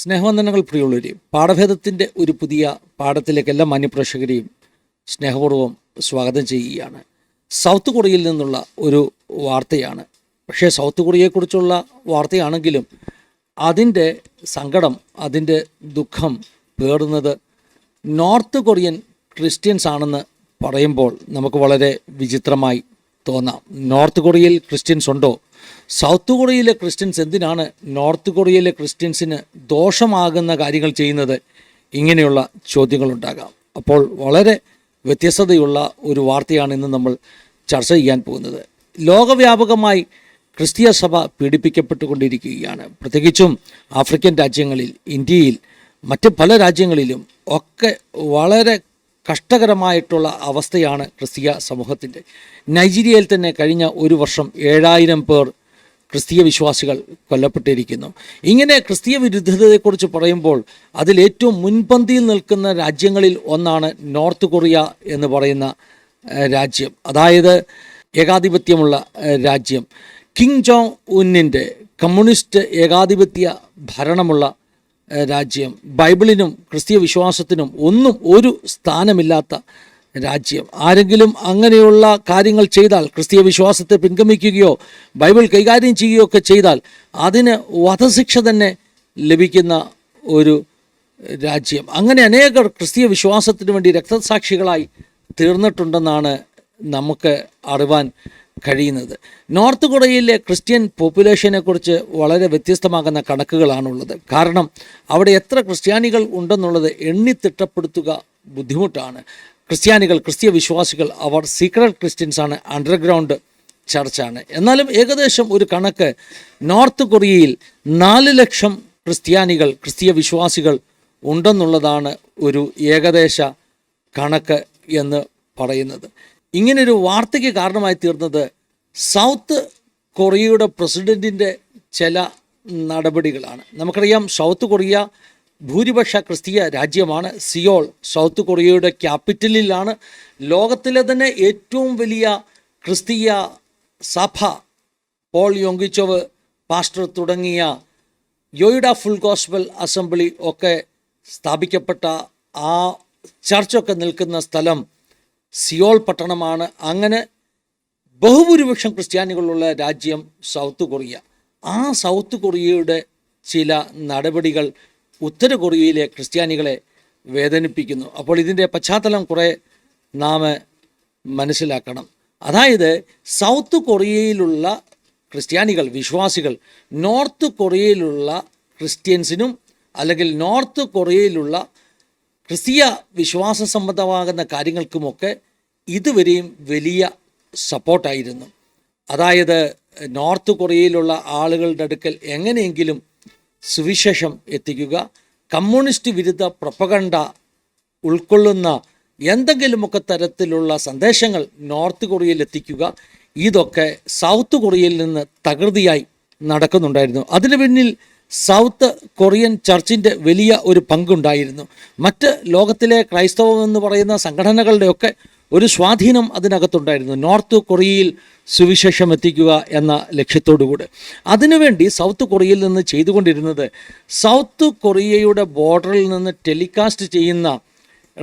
സ്നേഹവന്ദനങ്ങൾ പ്രിയമുള്ളവരെ പാഠഭേദത്തിന്റെ ഒരു പുതിയ പാഠത്തിലേക്ക് എല്ലാ മാന്യപ്രേക്ഷകരെയും സ്നേഹപൂർവം സ്വാഗതം ചെയ്യുകയാണ്. സൗത്ത് കൊറിയയിൽ നിന്നുള്ള ഒരു വാർത്തയാണ്. പക്ഷേ സൗത്ത് കൊറിയയെക്കുറിച്ചുള്ള വാർത്തയാണെങ്കിലും അതിന്റെ സങ്കടം അതിന്റെ ദുഃഖം പേറുന്നത് നോർത്ത് കൊറിയൻ ക്രിസ്ത്യൻസ് ആണെന്ന് പറയുമ്പോൾ നമുക്ക് വളരെ വിചിത്രമായി തോന്നാം. നോർത്ത് കൊറിയയിൽ ക്രിസ്ത്യൻസ് ഉണ്ടോ? സൗത്ത് കൊറിയയിലെ ക്രിസ്ത്യൻസ് എന്തിനാണ് നോർത്ത് കൊറിയയിലെ ക്രിസ്ത്യൻസിന് ദോഷമാകുന്ന കാര്യങ്ങൾ ചെയ്യുന്നത്? ഇങ്ങനെയുള്ള ചോദ്യങ്ങളുണ്ടാകാം. അപ്പോൾ വളരെ വ്യത്യസ്തതയുള്ള ഒരു വാർത്തയാണ് ഇന്ന് നമ്മൾ ചർച്ച ചെയ്യാൻ പോകുന്നത്. ലോകവ്യാപകമായി ക്രിസ്തീയ സഭ പീഡിപ്പിക്കപ്പെട്ടുകൊണ്ടിരിക്കുകയാണ്. പ്രത്യേകിച്ചും ആഫ്രിക്കൻ രാജ്യങ്ങളിൽ ഇന്ത്യയിൽ മറ്റ് പല രാജ്യങ്ങളിലും ഒക്കെ വളരെ കഷ്ടകരമായിട്ടുള്ള അവസ്ഥയാണ് ക്രിസ്തീയ സമൂഹത്തിന്റെ. നൈജീരിയയിൽ തന്നെ കഴിഞ്ഞ ഒരു വർഷം ഏഴായിരം പേർ ക്രിസ്തീയ വിശ്വാസികൾ കൊല്ലപ്പെട്ടിരിക്കുന്നു. ഇങ്ങനെ ക്രിസ്തീയ വിരുദ്ധതയെക്കുറിച്ച് പറയുമ്പോൾ അതിൽ ഏറ്റവും മുൻപന്തിയിൽ നിൽക്കുന്ന രാജ്യങ്ങളിൽ ഒന്നാണ് നോർത്ത് കൊറിയ എന്ന് പറയുന്ന രാജ്യം. അതായത് ഏകാധിപത്യമുള്ള രാജ്യം. കിങ് ജോങ് ഉന്നിന്റെ കമ്മ്യൂണിസ്റ്റ് ഏകാധിപത്യ ഭരണമുള്ള രാജ്യം. ബൈബിളിനും ക്രിസ്തീയ വിശ്വാസത്തിനും ഒന്നും ഒരു സ്ഥാനമില്ലാത്ത രാജ്യം. ആരെങ്കിലും അങ്ങനെയുള്ള കാര്യങ്ങൾ ചെയ്താൽ ക്രിസ്തീയ വിശ്വാസത്തെ പിൻഗമിക്കുകയോ ബൈബിൾ കൈകാര്യം ചെയ്യുകയോ ഒക്കെ ചെയ്താൽ അതിന് വധശിക്ഷ തന്നെ ലഭിക്കുന്ന ഒരു രാജ്യം. അങ്ങനെ അനേകർ ക്രിസ്തീയ വിശ്വാസത്തിന് വേണ്ടി രക്തസാക്ഷികളായി തീർന്നിട്ടുണ്ടെന്നാണ് നമുക്ക് അറിവാൻ കഴിയുന്നത്. നോർത്ത് കൊറിയയിലെ ക്രിസ്ത്യൻ പോപ്പുലേഷനെക്കുറിച്ച് വളരെ വ്യത്യസ്തമാകുന്ന കണക്കുകളാണുള്ളത്. കാരണം അവിടെ എത്ര ക്രിസ്ത്യാനികൾ ഉണ്ടെന്നുള്ളത് എണ്ണിത്തിട്ടപ്പെടുത്തുക ബുദ്ധിമുട്ടാണ്. ക്രിസ്ത്യാനികൾ ക്രിസ്തീയ വിശ്വാസികൾ അവർ സീക്രട്ട് ക്രിസ്ത്യൻസാണ് അണ്ടർഗ്രൗണ്ട് ചർച്ചാണ് എന്നാലും ഏകദേശം ഒരു കണക്ക് നോർത്ത് കൊറിയയിൽ നാല് ലക്ഷം ക്രിസ്ത്യാനികൾ ക്രിസ്തീയ വിശ്വാസികൾ ഉണ്ടെന്നുള്ളതാണ് ഒരു ഏകദേശ കണക്ക് എന്ന് പറയുന്നത്. ഇങ്ങനൊരു വാർത്തയ്ക്ക് കാരണമായി തീർന്നത് സൗത്ത് കൊറിയയുടെ പ്രസിഡന്റിന്റെ ചില നടപടികളാണ്. നമുക്കറിയാം സൗത്ത് കൊറിയ ഭൂരിപക്ഷ ക്രിസ്തീയ രാജ്യമാണ് സിയോൾ. സൗത്ത് കൊറിയയുടെ ക്യാപിറ്റലിലാണ്. ലോകത്തിലെ തന്നെ ഏറ്റവും വലിയ ക്രിസ്തീയ സഭ പോൾ യോങ്കിച്ചോവ് പാസ്റ്റർ തുടങ്ങിയ യോയിഡ ഫുൾ ഗോസ്ബൽ അസംബ്ലി ഒക്കെ സ്ഥാപിക്കപ്പെട്ട ആ ചർച്ചൊക്കെ നിൽക്കുന്ന സ്ഥലം സിയോൾ പട്ടണമാണ്. അങ്ങനെ ബഹുഭൂരിപക്ഷം ക്രിസ്ത്യാനികളുള്ള രാജ്യം സൗത്ത് കൊറിയ. ആ സൗത്ത് കൊറിയയുടെ ചില നടപടികൾ ഉത്തര കൊറിയയിലെ ക്രിസ്ത്യാനികളെ വേദനിപ്പിക്കുന്നു. അപ്പോൾ ഇതിന്റെ പശ്ചാത്തലം കുറേ നാം മനസ്സിലാക്കണം. അതായത് സൗത്ത് കൊറിയയിലുള്ള ക്രിസ്ത്യാനികൾ വിശ്വാസികൾ നോർത്ത് കൊറിയയിലുള്ള ക്രിസ്ത്യൻസിനും അല്ലെങ്കിൽ നോർത്ത് കൊറിയയിലുള്ള ക്രിസ്തീയ വിശ്വാസ സംബന്ധമാകുന്ന കാര്യങ്ങൾക്കുമൊക്കെ ഇതുവരെയും വലിയ സപ്പോർട്ടായിരുന്നു. അതായത് നോർത്ത് കൊറിയയിലുള്ള ആളുകളുടെ അടുക്കൽ എങ്ങനെയെങ്കിലും സുവിശേഷം എത്തിക്കുക. കമ്മ്യൂണിസ്റ്റ് വിരുദ്ധ പ്രൊപ്പഗണ്ട ഉൾക്കൊള്ളുന്ന എന്തെങ്കിലുമൊക്കെ തരത്തിലുള്ള സന്ദേശങ്ങൾ നോർത്ത് കൊറിയയിൽ എത്തിക്കുക. ഇതൊക്കെ സൗത്ത് കൊറിയയിൽ നിന്ന് തകൃതിയായി നടക്കുന്നുണ്ടായിരുന്നു. അതിനു പിന്നിൽ സൗത്ത് കൊറിയൻ ചർച്ചിന്റെ വലിയ ഒരു പങ്കുണ്ടായിരുന്നു. മറ്റ് ലോകത്തിലെ ക്രൈസ്തവം എന്ന് പറയുന്ന സംഘടനകളുടെയൊക്കെ ഒരു സ്വാധീനം അതിനകത്തുണ്ടായിരുന്നു. നോർത്ത് കൊറിയയിൽ സുവിശേഷം എത്തിക്കുക എന്ന ലക്ഷ്യത്തോടുകൂടി. അതിനുവേണ്ടി സൗത്ത് കൊറിയയിൽ നിന്ന് ചെയ്തുകൊണ്ടിരുന്നത് സൗത്ത് കൊറിയയുടെ ബോർഡറിൽ നിന്ന് ടെലികാസ്റ്റ് ചെയ്യുന്ന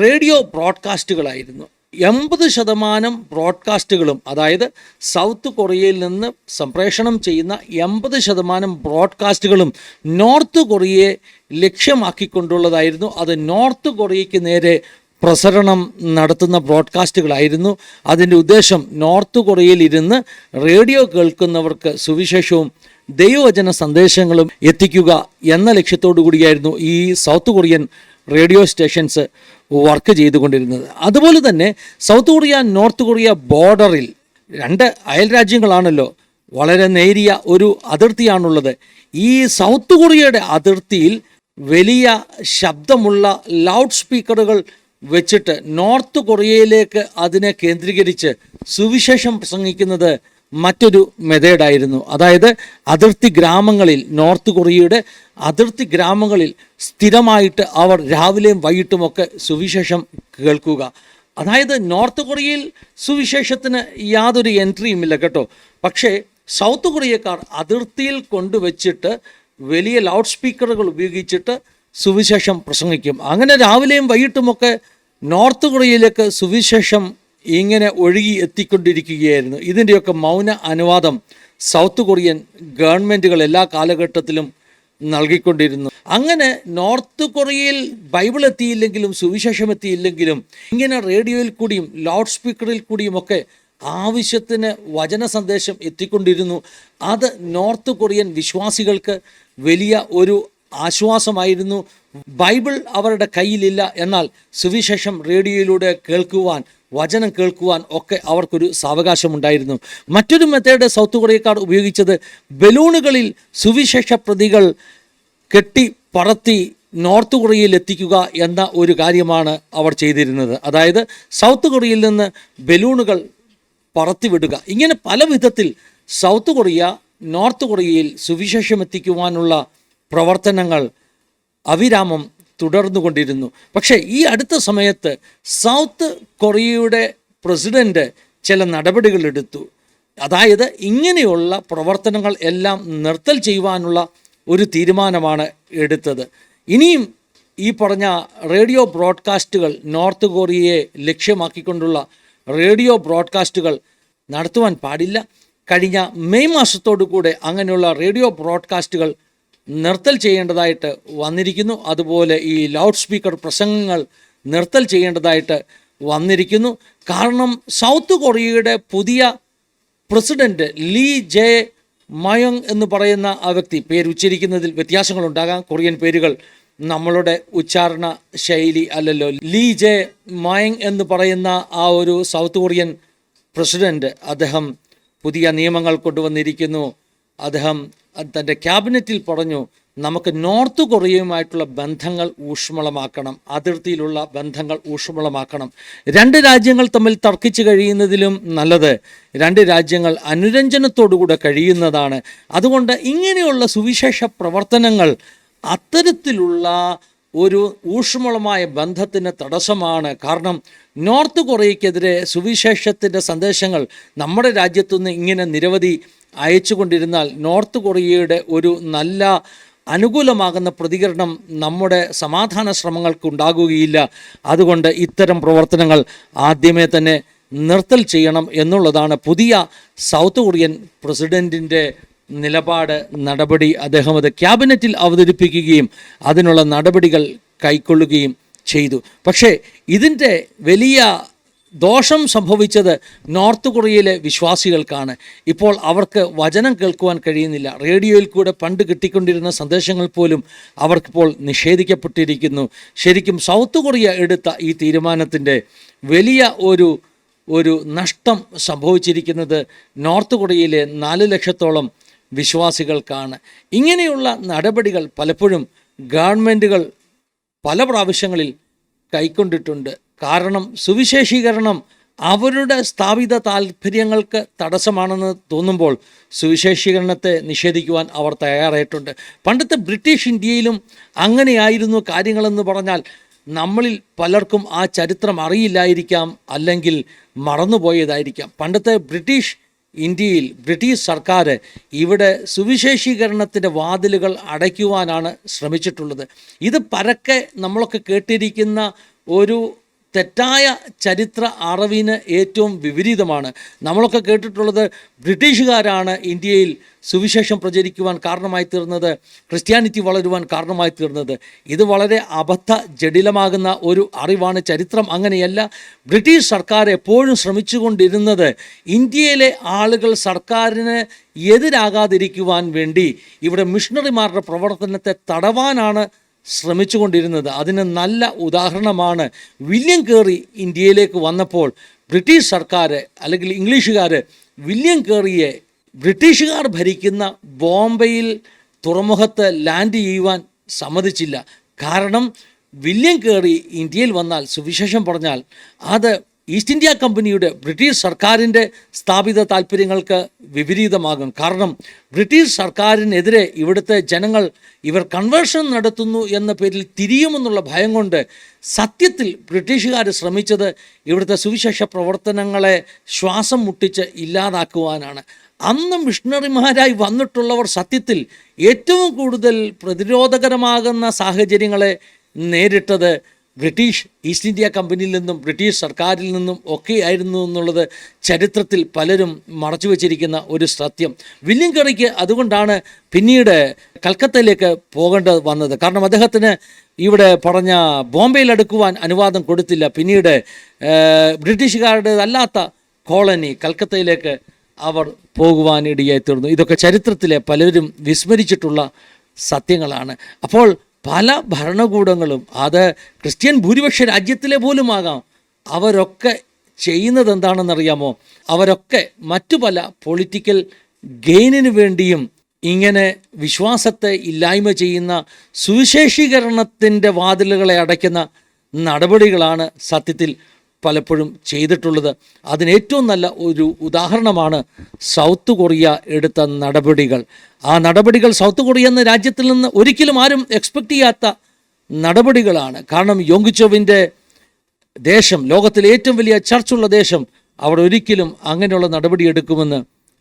റേഡിയോ ബ്രോഡ്കാസ്റ്റുകളായിരുന്നു. എൺപത് ശതമാനം ബ്രോഡ്കാസ്റ്റുകളും അതായത് സൗത്ത് കൊറിയയിൽ നിന്ന് സംപ്രേഷണം ചെയ്യുന്ന എൺപത് ശതമാനം ബ്രോഡ്കാസ്റ്റുകളും നോർത്ത് കൊറിയയെ ലക്ഷ്യമാക്കിക്കൊണ്ടുള്ളതായിരുന്നു. അത് നോർത്ത് കൊറിയയ്ക്ക് നേരെ പ്രസരണം നടത്തുന്ന ബ്രോഡ്കാസ്റ്റുകളായിരുന്നു. അതിന്റെ ഉദ്ദേശം നോർത്ത് കൊറിയയിൽ ഇരുന്ന് റേഡിയോ കേൾക്കുന്നവർക്ക് സുവിശേഷവും ദൈവവചന സന്ദേശങ്ങളും എത്തിക്കുക എന്ന ലക്ഷ്യത്തോടു കൂടിയായിരുന്നു ഈ south Korean radio stations work ചെയ്തുകൊണ്ടിരുന്നത്. അതുപോലെ തന്നെ സൗത്ത് കൊറിയ നോർത്ത് കൊറിയ ബോർഡറിൽ രണ്ട് അയൽ രാജ്യങ്ങളാണല്ലോ വളരെ നേരിയ ഒരു അതിർത്തിയാണുള്ളത്. ഈ സൗത്ത് കൊറിയയുടെ അതിർത്തിയിൽ വലിയ ശബ്ദമുള്ള ലൗഡ് സ്പീക്കറുകൾ വെച്ചിട്ട് നോർത്ത് കൊറിയയിലേക്ക് അതിനെ കേന്ദ്രീകരിച്ച് സുവിശേഷം പ്രസംഗിക്കുന്നത് മറ്റൊരു മെതേഡായിരുന്നു. അതായത് അതിർത്തി ഗ്രാമങ്ങളിൽ നോർത്ത് കൊറിയയുടെ അതിർത്തി ഗ്രാമങ്ങളിൽ സ്ഥിരമായിട്ട് അവർ രാവിലെയും വൈകിട്ടുമൊക്കെ സുവിശേഷം കേൾക്കുക. അതായത് നോർത്ത് കൊറിയയിൽ സുവിശേഷത്തിന് യാതൊരു എൻട്രിയും ഇല്ല കേട്ടോ. പക്ഷേ സൗത്ത് കൊറിയക്കാർ അതിർത്തിയിൽ കൊണ്ടുവച്ചിട്ട് വലിയ ലൗഡ് സ്പീക്കറുകൾ ഉപയോഗിച്ചിട്ട് സുവിശേഷം പ്രസംഗിക്കും. അങ്ങനെ രാവിലെയും വൈകിട്ടുമൊക്കെ നോർത്ത് കൊറിയയിലേക്ക് സുവിശേഷം ഇങ്ങനെ ഒഴുകി എത്തിക്കൊണ്ടിരിക്കുകയായിരുന്നു. ഇതിന്റെയൊക്കെ മൗന അനുവാദം സൗത്ത് കൊറിയൻ ഗവൺമെന്റുകൾ എല്ലാ കാലഘട്ടത്തിലും നൽകിക്കൊണ്ടിരുന്നു. അങ്ങനെ നോർത്ത് കൊറിയയിൽ ബൈബിൾ എത്തിയില്ലെങ്കിലും സുവിശേഷം എത്തിയില്ലെങ്കിലും ഇങ്ങനെ റേഡിയോയിൽ കൂടിയും ലൗഡ് സ്പീക്കറിൽ കൂടിയുമൊക്കെ ആവശ്യത്തിന് വചന സന്ദേശം എത്തിക്കൊണ്ടിരുന്നു. അത് നോർത്ത് കൊറിയൻ വിശ്വാസികൾക്ക് വലിയ ഒരു ആശ്വാസമായിരുന്നു. ബൈബിൾ അവരുടെ കയ്യിലില്ല. എന്നാൽ സുവിശേഷം റേഡിയോയിലൂടെ കേൾക്കുവാൻ വചനം കേൾക്കുവാൻ ഒക്കെ അവർക്കൊരു സാവകാശമുണ്ടായിരുന്നു. മറ്റൊരു മെത്തേഡ് സൗത്ത് കൊറിയക്കാർ ഉപയോഗിച്ചത് ബലൂണുകളിൽ സുവിശേഷ പ്രതികൾ കെട്ടി പറത്തി നോർത്ത് കൊറിയയിൽ എത്തിക്കുക എന്ന ഒരു കാര്യമാണ് അവർ ചെയ്തിരുന്നത്. അതായത് സൗത്ത് കൊറിയയിൽ നിന്ന് ബലൂണുകൾ പറത്തിവിടുക ഇങ്ങനെ പല വിധത്തിൽ സൗത്ത് കൊറിയ നോർത്ത് കൊറിയയിൽ സുവിശേഷം എത്തിക്കുവാനുള്ള പ്രവർത്തനങ്ങൾ അവിരാമം തുടർന്നുകൊണ്ടിരുന്നു. പക്ഷേ ഈ അടുത്ത സമയത്ത് സൗത്ത് കൊറിയയുടെ പ്രസിഡന്റ് ചില നടപടികളെടുത്തു അതായത് ഇങ്ങനെയുള്ള പ്രവർത്തനങ്ങൾ എല്ലാം നിർത്തൽ ചെയ്യുവാനുള്ള ഒരു തീരുമാനമാണ് എടുത്തത്. ഇനിയും ഈ പറഞ്ഞ റേഡിയോ ബ്രോഡ്കാസ്റ്റുകൾ നോർത്ത് കൊറിയയെ ലക്ഷ്യമാക്കിക്കൊണ്ടുള്ള റേഡിയോ ബ്രോഡ്കാസ്റ്റുകൾ നടത്തുവാൻ പാടില്ല. കഴിഞ്ഞ മെയ് മാസത്തോടു കൂടെ അങ്ങനെയുള്ള റേഡിയോ ബ്രോഡ്കാസ്റ്റുകൾ നിർത്തൽ ചെയ്യേണ്ടതായിട്ട് വന്നിരിക്കുന്നു. അതുപോലെ ഈ ലൗഡ് സ്പീക്കർ പ്രസംഗങ്ങൾ നിർത്തൽ ചെയ്യേണ്ടതായിട്ട് വന്നിരിക്കുന്നു. കാരണം സൗത്ത് കൊറിയയുടെ പുതിയ പ്രസിഡന്റ് ലീ ജെ മയോങ് എന്ന് പറയുന്ന ആ വ്യക്തി പേര് ഉച്ചരിക്കുന്നതിൽ വ്യത്യാസങ്ങളുണ്ടാകാം. കൊറിയൻ പേരുകൾ നമ്മളുടെ ഉച്ചാരണ ശൈലി അല്ലല്ലോ. ലീ ജെ മയങ് എന്ന് പറയുന്ന ആ ഒരു സൗത്ത് കൊറിയൻ പ്രസിഡന്റ് അദ്ദേഹം പുതിയ നിയമങ്ങൾ കൊണ്ടുവന്നിരിക്കുന്നു. അദ്ദേഹം തന്റെ ക്യാബിനറ്റിൽ പറഞ്ഞു നമുക്ക് നോർത്ത് കൊറിയയുമായിട്ടുള്ള ബന്ധങ്ങൾ ഊഷ്മളമാക്കണം അതിർത്തിയിലുള്ള ബന്ധങ്ങൾ ഊഷ്മളമാക്കണം. രണ്ട് രാജ്യങ്ങൾ തമ്മിൽ തർക്കിച്ചു കഴിയുന്നതിലും നല്ലത്. രണ്ട് രാജ്യങ്ങൾ അനുരഞ്ജനത്തോടുകൂടെ കഴിയുന്നതാണ്. അതുകൊണ്ട് ഇങ്ങനെയുള്ള സുവിശേഷ പ്രവർത്തനങ്ങൾ അത്തരത്തിലുള്ള ഒരു ഊഷ്മളമായ ബന്ധത്തിന് തടസ്സമാണ്. കാരണം നോർത്ത് കൊറിയയ്ക്കെതിരെ സുവിശേഷത്തിന്റെ സന്ദേശങ്ങൾ നമ്മുടെ രാജ്യത്തുനിന്ന് ഇങ്ങനെ നിരവധി അയച്ചുകൊണ്ടിരുന്നാൽ നോർത്ത് കൊറിയയുടെ ഒരു നല്ല അനുകൂലമാകുന്ന പ്രതികരണം നമ്മുടെ സമാധാന ശ്രമങ്ങൾക്ക് ഉണ്ടാകുകയില്ല. അതുകൊണ്ട് ഇത്തരം പ്രവർത്തനങ്ങൾ ആദ്യമേ തന്നെ നിർത്തൽ ചെയ്യണം എന്നുള്ളതാണ് പുതിയ സൗത്ത് കൊറിയൻ പ്രസിഡന്റിന്റെ നിലപാട് നടപടി. അദ്ദേഹം അത് ക്യാബിനറ്റിൽ അവതരിപ്പിക്കുകയും അതിനുള്ള നടപടികൾ കൈക്കൊള്ളുകയും ചെയ്തു. പക്ഷേ ഇതിന്റെ വലിയ ദോഷം സംഭവിച്ചത് നോർത്ത് കൊറിയയിലെ വിശ്വാസികൾക്കാണ്. ഇപ്പോൾ അവർക്ക് വചനം കേൾക്കുവാൻ കഴിയുന്നില്ല. റേഡിയോയിൽ കൂടെ പണ്ട് കിട്ടിക്കൊണ്ടിരുന്ന സന്ദേശങ്ങൾ പോലും അവർക്കിപ്പോൾ നിഷേധിക്കപ്പെട്ടിരിക്കുന്നു. ശരിക്കും സൗത്ത് കൊറിയ എടുത്ത ഈ തീരുമാനത്തിന്റെ വലിയ ഒരു ഒരു നഷ്ടം സംഭവിച്ചിരിക്കുന്നത് നോർത്ത് കൊറിയയിലെ നാല് ലക്ഷത്തോളം വിശ്വാസികൾക്കാണ്. ഇങ്ങനെയുള്ള നടപടികൾ പലപ്പോഴും ഗവൺമെന്റുകൾ പല പ്രാവശ്യങ്ങളിൽ കൈക്കൊണ്ടിട്ടുണ്ട്. കാരണം സുവിശേഷീകരണം അവരുടെ സ്ഥാപിത താല്പര്യങ്ങൾക്ക് തടസ്സമാണെന്ന് തോന്നുമ്പോൾ സുവിശേഷീകരണത്തെ നിഷേധിക്കുവാൻ അവർ തയ്യാറായിട്ടുണ്ട്. പണ്ടത്തെ ബ്രിട്ടീഷ് ഇന്ത്യയിലും അങ്ങനെയായിരുന്നു കാര്യങ്ങളെന്ന് പറഞ്ഞാൽ നമ്മളിൽ പലർക്കും ആ ചരിത്രം അറിയില്ലായിരിക്കാം അല്ലെങ്കിൽ മറന്നുപോയതായിരിക്കാം. പണ്ടത്തെ ബ്രിട്ടീഷ് ഇന്ത്യയിൽ ബ്രിട്ടീഷ് സർക്കാർ ഇവിടെ സുവിശേഷീകരണത്തിന്റെ വാതിലുകൾ അടയ്ക്കുവാനാണ് ശ്രമിച്ചിട്ടുള്ളത്. ഇത് പരക്കെ നമ്മളൊക്കെ കേട്ടിരിക്കുന്ന ഒരു തെറ്റായ ചരിത്ര അറിവിന് ഏറ്റവും വിപരീതമാണ്. നമ്മളൊക്കെ കേട്ടിട്ടുള്ളത് ബ്രിട്ടീഷുകാരാണ് ഇന്ത്യയിൽ സുവിശേഷം പ്രചരിക്കുവാൻ കാരണമായി തീർന്നത് ക്രിസ്ത്യാനിറ്റി വളരുവാൻ കാരണമായി തീർന്നത്. ഇത് വളരെ അബദ്ധ ജടിലമാകുന്ന ഒരു അറിവാണ്. ചരിത്രം അങ്ങനെയല്ല. ബ്രിട്ടീഷ് സർക്കാർ എപ്പോഴും ശ്രമിച്ചുകൊണ്ടിരുന്നത് ഇന്ത്യയിലെ ആളുകൾ സർക്കാരിന് എതിരാകാതിരിക്കുവാൻ വേണ്ടി ഇവിടെ മിഷണറിമാരുടെ പ്രവർത്തനത്തെ തടവാനാണ് ശ്രമിച്ചുകൊണ്ടിരുന്നത്. അതിന് നല്ല ഉദാഹരണമാണ് വില്യം കേറി ഇന്ത്യയിലേക്ക് വന്നപ്പോൾ ബ്രിട്ടീഷ് സർക്കാർ അല്ലെങ്കിൽ ഇംഗ്ലീഷുകാർ വില്യം കേറിയെ ബ്രിട്ടീഷുകാർ ഭരിക്കുന്ന ബോംബെയിൽ തുറമുഖത്ത് ലാൻഡ് ചെയ്യുവാൻ സമ്മതിച്ചില്ല. കാരണം വില്യം കേറി ഇന്ത്യയിൽ വന്നാൽ സുവിശേഷം പറഞ്ഞാൽ അത് ഈസ്റ്റ് ഇന്ത്യ കമ്പനിയുടെ ബ്രിട്ടീഷ് സർക്കാരിന്റെ സ്ഥാപിത താല്പര്യങ്ങൾക്ക് വിപരീതമാകും. കാരണം ബ്രിട്ടീഷ് സർക്കാരിനെതിരെ ഇവിടുത്തെ ജനങ്ങൾ ഇവർ കൺവേർഷൻ നടത്തുന്നു എന്ന പേരിൽ തിരിയുമെന്നുള്ള ഭയം കൊണ്ട് സത്യത്തിൽ ബ്രിട്ടീഷുകാർ ശ്രമിച്ചത് ഇവിടുത്തെ സുവിശേഷ പ്രവർത്തനങ്ങളെ ശ്വാസം മുട്ടിച്ച് ഇല്ലാതാക്കുവാനാണ്. അന്ന് മിഷണറിമാരായി വന്നിട്ടുള്ളവർ സത്യത്തിൽ ഏറ്റവും കൂടുതൽ പ്രതിരോധകരമാകുന്ന സാഹചര്യങ്ങളെ നേരിട്ടത് ബ്രിട്ടീഷ് ഈസ്റ്റ് ഇന്ത്യ കമ്പനിയിൽ നിന്നും ബ്രിട്ടീഷ് സർക്കാരിൽ നിന്നും ഒക്കെ ആയിരുന്നു എന്നുള്ളത് ചരിത്രത്തിൽ പലരും മറച്ചു വച്ചിരിക്കുന്ന ഒരു സത്യം. വില്യം കറിക്ക് അതുകൊണ്ടാണ് പിന്നീട് കൽക്കത്തയിലേക്ക് പോകേണ്ടത് വന്നത്. കാരണം അദ്ദേഹത്തിന് ഇവിടെ പറഞ്ഞ ബോംബെയിൽ അടുക്കുവാൻ അനുവാദം കൊടുത്തില്ല. പിന്നീട് ബ്രിട്ടീഷുകാരുടേതല്ലാത്ത കോളനി കൽക്കത്തയിലേക്ക് അവർ പോകുവാനിടയായി തീർന്നു. ഇതൊക്കെ ചരിത്രത്തിലെ പലരും വിസ്മരിച്ചിട്ടുള്ള സത്യങ്ങളാണ്. അപ്പോൾ പല ഭരണകൂടങ്ങളും അത് ക്രിസ്ത്യൻ ഭൂരിപക്ഷ രാജ്യത്തിലെ പോലുമാകാം. അവരൊക്കെ ചെയ്യുന്നത് എന്താണെന്നറിയാമോ അവരൊക്കെ മറ്റു പല പൊളിറ്റിക്കൽ ഗെയിനിന് വേണ്ടിയും ഇങ്ങനെ വിശ്വാസത്തെ ഇല്ലായ്മ ചെയ്യുന്ന സുവിശേഷീകരണത്തിന്റെ വാതിലുകളെ അടയ്ക്കുന്ന നടപടികളാണ് സത്യത്തിൽ പലപ്പോഴും ചെയ്തിട്ടുള്ളത്. അതിനേറ്റവും നല്ല ഒരു ഉദാഹരണമാണ് സൗത്ത് കൊറിയ എടുത്ത നടപടികൾ. ആ നടപടികൾ സൗത്ത് കൊറിയ എന്ന രാജ്യത്തിൽ നിന്ന് ഒരിക്കലും ആരും എക്സ്പെക്ട് ചെയ്യാത്ത നടപടികളാണ്. കാരണം യോങ്കിച്ചോവിന്റെ ദേശം ലോകത്തിലെ ഏറ്റവും വലിയ ചർച്ചുള്ള ദേശം അവിടെ ഒരിക്കലും അങ്ങനെയുള്ള നടപടി എടുക്കുമെന്ന്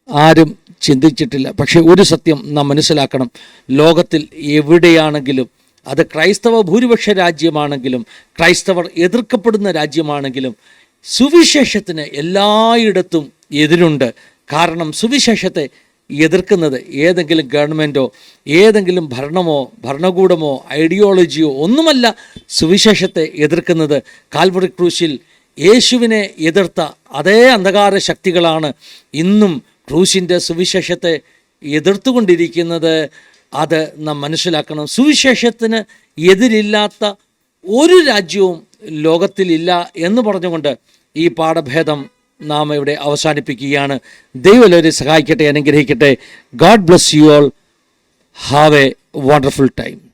ആരും ചിന്തിച്ചിട്ടില്ല. പക്ഷേ ഒരു സത്യം നാം മനസ്സിലാക്കണം. ലോകത്തിൽ എവിടെയാണെങ്കിലും അത് ക്രൈസ്തവ ഭൂരിപക്ഷ രാജ്യമാണെങ്കിലും ക്രൈസ്തവർ എതിർക്കപ്പെടുന്ന രാജ്യമാണെങ്കിലും സുവിശേഷത്തിന് എല്ലായിടത്തും എതിരുണ്ട്. കാരണം സുവിശേഷത്തെ എതിർക്കുന്നത് ഏതെങ്കിലും ഗവൺമെന്റോ ഏതെങ്കിലും ഭരണമോ ഭരണകൂടമോ ഐഡിയോളജിയോ ഒന്നുമല്ല സുവിശേഷത്തെ എതിർക്കുന്നത്. കാൽവറി ക്രൂശിൽ യേശുവിനെ എതിർത്ത അതേ അന്ധകാര ശക്തികളാണ് ഇന്നും ക്രൂശിന്റെ സുവിശേഷത്തെ എതിർത്തുകൊണ്ടിരിക്കുന്നത്. അത് നാം മനസ്സിലാക്കണം. സുവിശേഷത്തിന് എതിരില്ലാത്ത ഒരു രാജ്യവും ലോകത്തിലില്ല എന്ന് പറഞ്ഞുകൊണ്ട് ഈ പാഠഭേദം നാം ഇവിടെ അവസാനിപ്പിക്കുകയാണ്. ദൈവം സഹായിക്കട്ടെ അനുഗ്രഹിക്കട്ടെ. God bless you all have a wonderful time